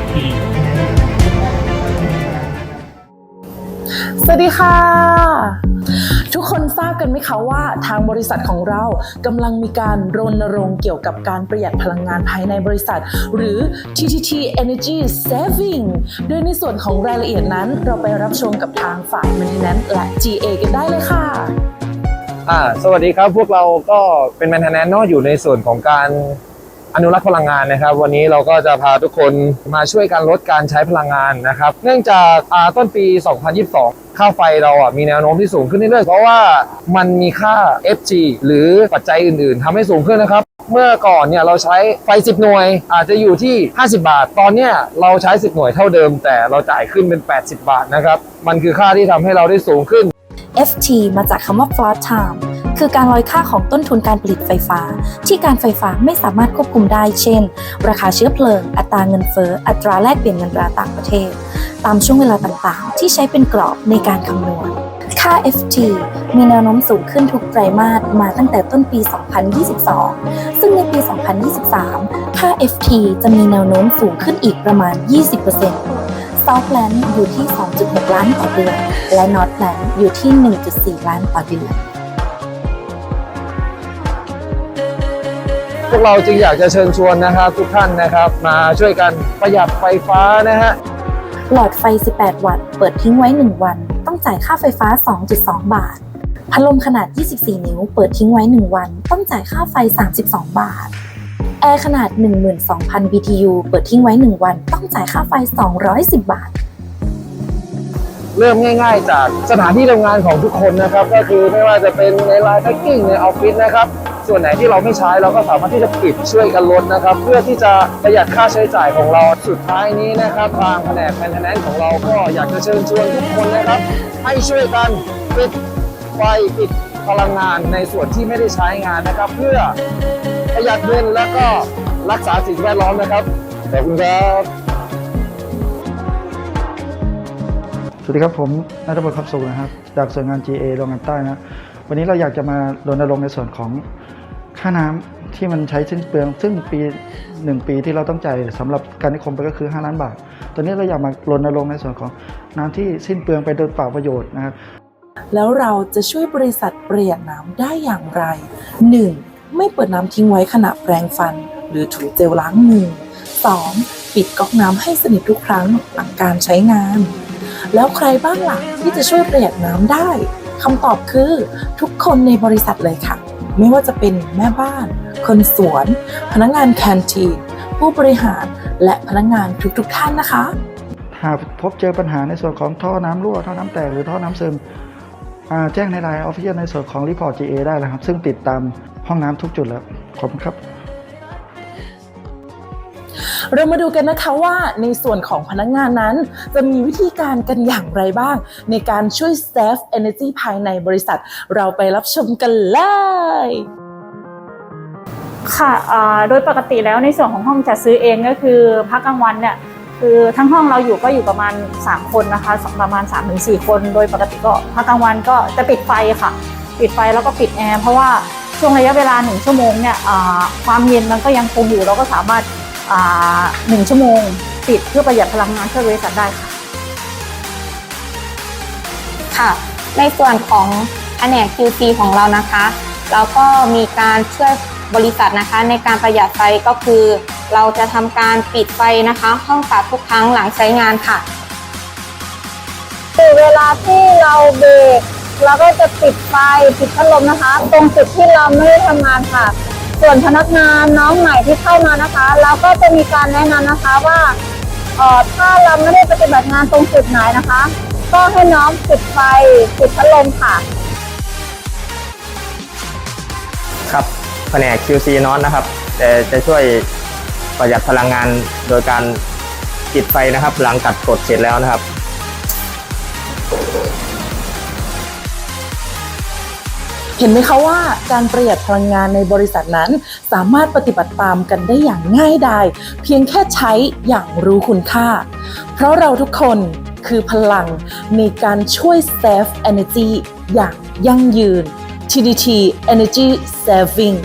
FT สวัสดีค่ะ ทุกคนทราบกันไหมคะว่าทางบริษัทของเรากำลังมีการรณรงค์เกี่ยวกับการประหยัดพลังงานภายในบริษัท หรือ TTT Energy Saving โดยในส่วนของรายละเอียดนั้น เราไปรับชมกับทางฝ่าย Maintenance และ GA กันได้เลยค่ะอ่าสวัสดีครับพวกเราก็เป็นแมนเทนแนนเนาะอยู่ในส่วนของการ อนุรักษ์พลังงานนะครับ วันนี้เราก็จะพาทุกคนมาช่วยกันลดการใช้พลังงานนะครับ เนื่องจากาต้นปี 2022 ค่าไฟเราอะมีแนวโน้มที่สูงขึ้นเรื่อยๆเพราะว่ามันมีค่า FG หรือปัจจัยอื่นๆทำให้สูงขึ้นนะครับ เมื่อก่อนเนี่ยเราใช้ไฟ 10 หน่วย อาจจะอยู่ที่ 50 บาท ตอนเนี้ยเราใช้ 10 หน่วยเท่าเดิม แต่เราจ่ายขึ้นเป็น 80 บาทนะครับมันคือค่าที่ทำให้เราได้สูงขึ้น FT มาจากคำว่า floor time คือการลอยค่าของต้นทุนการผลิตไฟฟ้า ที่การไฟฟ้าไม่สามารถควบคุมได้ เช่น ราคาเชื้อเพลิง อัตราเงินเฟ้อ อัตราแลกเปลี่ยนเงินตราต่างประเทศ ตามช่วงเวลาต่างๆ ที่ใช้เป็นกรอบในการคำนวณ ค่า FT มีแนวโน้มสูงขึ้นทุกไตรมาสมาตั้งแต่ต้นปี 2022 ซึ่งในปี 2023 ค่า FT จะมีแนวโน้มสูงขึ้นอีกประมาณ 20% Southland อยู่ที่ 2.6 ล้านต่อเดือน และ Northland อยู่ที่ 1.4 ล้านต่อเดือน พวกเราจึงอยากจะเชิญชวนนะครับทุกท่านนะครับ มาช่วยกันประหยัดไฟฟ้านะฮะหลอดไฟ 18 วัตต์ เปิดทิ้งไว้ 1 วัน ต้องจ่ายค่าไฟฟ้า 2.2 บาท พัดลมขนาด 24 นิ้ว เปิดทิ้งไว้ 1 วัน ต้องจ่ายค่าไฟ 32 บาท แอร์ขนาด 12,000 BTU เปิดทิ้งไว้ 1 วัน ต้องจ่ายค่าไฟ 210 บาท เริ่มง่ายๆ จากสถานที่ทำงานของทุกคนนะครับ ก็คือไม่ว่าจะเป็นในไลน์แพ็กกิ้งในออฟฟิศนะครับ ส่วนไหนที่เราไม่ใช้เราก็สามารถที่จะปิดช่วยกันลดนะครับ เพื่อที่จะประหยัดค่าใช้จ่ายของเราสุดท้ายนี้นะครับทางแผนกแมนเทนแนนของเราก็อยากจะเชิญชวนทุกคนนะครับ ให้ช่วยกันปิดไฟปิดพลังงานในส่วนที่ไม่ได้ใช้งานนะครับ เพื่อประหยัดเงินแล้วก็รักษาสิ่งแวดล้อมนะครับขอบคุณครับสวัสดีครับผมนัทพลครับสุขนะครับจากส่วนงาน GA โรงงานใต้นะวันนี้เราอยากจะมารณรงค์ในส่วนของ ค่าน้ำที่มันใช้สิ้นเปลือง ซึ่งปีหนึ่งปีที่เราต้องจ่ายสำหรับการนิคมไปก็คือ 5 ล้านบาท ตอนนี้เราอยากมารณรงค์ในส่วนของน้ำที่สิ้นเปลืองไปโดยเปล่าประโยชน์นะครับแล้วเราจะช่วยบริษัทประหยัดน้ำได้อย่างไร 1. ไม่เปิดน้ำทิ้งไว้ขณะแปรงฟัน หรือถูเจลล้างมือ 2. ปิดก๊อกน้ำให้สนิททุกครั้งหลังการใช้งาน แล้วใครบ้างหล่ะที่จะช่วยประหยัดน้ำได้ คำตอบคือทุกคนในบริษัทเลยค่ะ ไม่ว่าจะเป็นแม่บ้าน คนสวน พนักงานแคนทีน ผู้บริหารและพนักงานทุกๆท่านนะคะ หากพบเจอปัญหาในส่วนของท่อน้ำรั่วท่อน้ำแตกหรือท่อน้ำซึมอ่าแจ้งในไลน์ออฟฟิเชียลในส่วนของรีพอร์ต GA ได้แล้วครับ ซึ่งติดตามห้องน้ำทุกจุดแล้ว ขอบคุณครับ เรามาดูกันนะคะว่าในส่วนของพนักงานนั้น จะมีวิธีการกันอย่างไรบ้าง ในการช่วย save energy ภายในบริษัท เราไปรับชมกันเลยค่ะโดยปกติแล้วในส่วนของห้องจัดซื้อเองก็คือพักกลางวันเนี่ยคือทั้งห้องเราอยู่ก็อยู่ประมาณ 3 คนนะคะประมาณ 3-4 คน โดยปกติก็พักกลางวันก็จะปิดไฟค่ะ ปิดไฟแล้วก็ปิดแอร์เพราะว่าช่วงระยะเวลา 1 ชั่วโมงเนี่ยความเย็นมันก็ยังคงอยู่เราก็สามารถ หนึ่งชั่วโมงปิดเพื่อประหยัดพลังงานช่วยบริษัทได้ค่ะ ค่ะ ในส่วนของแผนก QC ของเรานะคะ เราก็มีการช่วยบริษัทนะคะ ในการประหยัดไฟก็คือ เราจะทำการปิดไฟนะคะ ห้องตัดทุกครั้งหลังใช้งานค่ะคือเวลาที่เราเบรกเราก็จะปิดไฟปิดพัดลมนะคะ ตรงจุดที่เราไม่ได้ทำงานค่ะ ส่วนพนักงานน้องใหม่ที่เข้ามานะคะ เราก็จะมีการแนะนำนะคะว่าถ้าเราไม่ได้ปฏิบัติงานตรงจุดไหนนะคะ ก็ให้น้องปิดไฟปิดพัดลมค่ะ ครับแผนก QC นอตนะครับจะจะช่วยประหยัดพลังงานโดยการปิดไฟนะครับ หลังตัดกดเสร็จแล้วนะครับ เห็นไหมคะว่าการประหยัดพลังงานในบริษัทนั้น สามารถปฏิบัติตามกันได้อย่างง่ายดายเพียงแค่ใช้อย่างรู้คุณค่า เพราะเราทุกคนคือพลังในการช่วย save energy อย่างยั่งยืน TDT Energy Saving